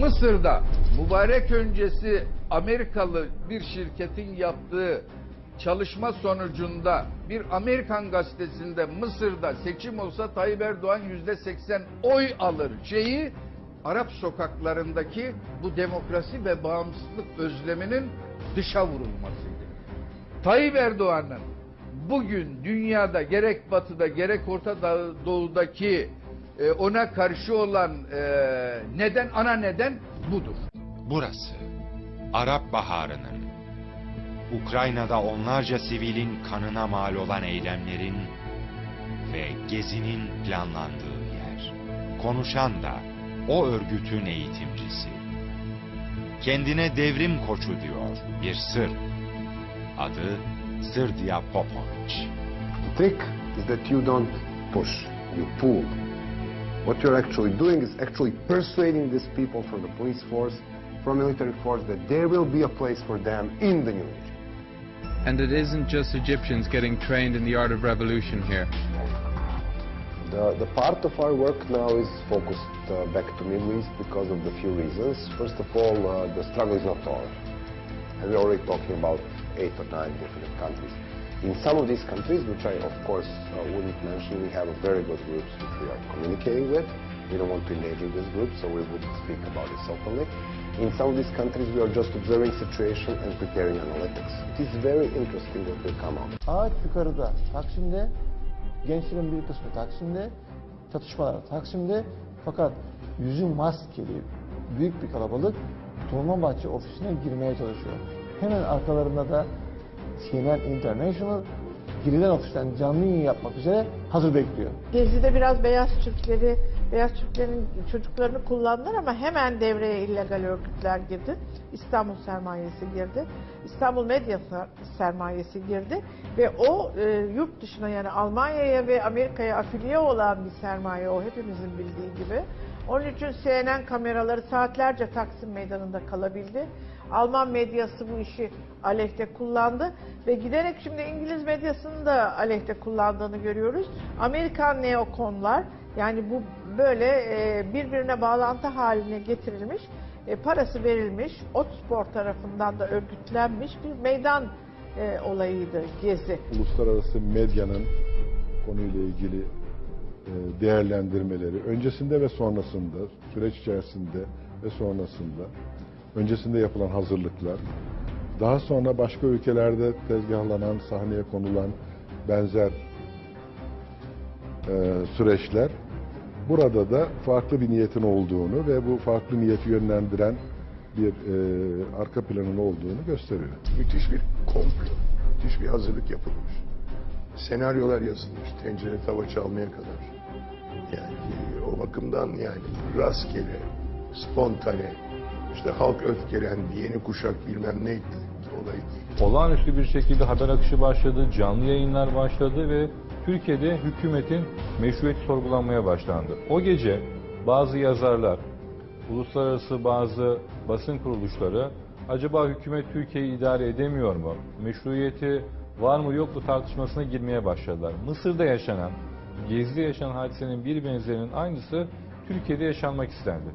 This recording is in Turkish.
Mısır'da mübarek öncesi Amerikalı bir şirketin yaptığı çalışma sonucunda bir Amerikan gazetesinde Mısır'da seçim olsa Tayyip Erdoğan yüzde seksen oy alır şeyi Arap sokaklarındaki bu demokrasi ve bağımsızlık özleminin dışa vurulmasıydı. Tayyip Erdoğan'ın bugün dünyada gerek batıda gerek Orta Doğu'daki e, ona karşı olan e, neden ana neden budur. Burası Arap Baharı'nın, Ukrayna'da onlarca sivilin kanına mal olan eylemlerin ve gezinin planlandığı yer. Konuşan da o örgütün eğitimcisi. Kendine devrim koçu diyor bir sır. Adı Sırdia Popovic. The trick is that you don't push, you pull. What you're actually doing is actually persuading these people from the police force, from military force, that there will be a place for them in the new regime. And it isn't just Egyptians getting trained in the art of revolution here. The, the part of our work now is focused uh, back to Middle East because of the few reasons. First of all, uh, the struggle is not over. And we're already talking about eight or nine different countries. In some of these countries, which I of course uh, wouldn't mention, we have a very good groups which we are communicating with. We don't want to endanger these groups, so we wouldn't speak about this openly. In some of these countries, we are just observing situation and preparing analytics. It is very interesting what will come out. Ağaç yukarıda Taksim'de, gençlerin bir kısmı Taksim'de, çatışmalar Taksim'de fakat yüzü maskeli büyük bir kalabalık Dolmabahçe ofisine girmeye çalışıyor. Hemen arkalarında da CNN International girilen ofisten canlı yayın yapmak üzere hazır bekliyor. Gezi'de biraz beyaz Türkleri, beyaz Türklerin çocuklarını kullandılar ama hemen devreye illegal örgütler girdi. İstanbul sermayesi girdi. İstanbul medya sermayesi girdi ve o e, yurt dışına yani Almanya'ya ve Amerika'ya afiliye olan bir sermaye o hepimizin bildiği gibi. Onun için CNN kameraları saatlerce Taksim Meydanı'nda kalabildi. Alman medyası bu işi aleyhte kullandı ve giderek şimdi İngiliz medyasını da aleyhte kullandığını görüyoruz. Amerikan neokonlar yani bu böyle e, birbirine bağlantı haline getirilmiş, e, parası verilmiş, Otspor tarafından da örgütlenmiş bir meydan e, olayıydı Gezi. uluslararası medyanın konuyla ilgili değerlendirmeleri öncesinde ve sonrasında süreç içerisinde ve sonrasında öncesinde yapılan hazırlıklar daha sonra başka ülkelerde tezgahlanan sahneye konulan benzer e, süreçler burada da farklı bir niyetin olduğunu ve bu farklı niyeti yönlendiren bir e, arka planın olduğunu gösteriyor. müthiş bir komplo, müthiş bir hazırlık yapılmış. Senaryolar yazılmış, tencere tava çalmaya kadar. Yani o bakımdan yani rastgele, spontane, işte halk öfkelendi, yeni kuşak bilmem ne olay değil. olağanüstü bir şekilde haber akışı başladı, canlı yayınlar başladı ve Türkiye'de hükümetin meşruiyeti sorgulanmaya başlandı. O gece bazı yazarlar, uluslararası bazı basın kuruluşları acaba hükümet Türkiye'yi idare edemiyor mu? Meşruiyeti var mı yok mu tartışmasına girmeye başladılar. Mısır'da yaşanan, Gezi'de yaşanan hadisenin bir benzerinin aynısı Türkiye'de yaşanmak istendi.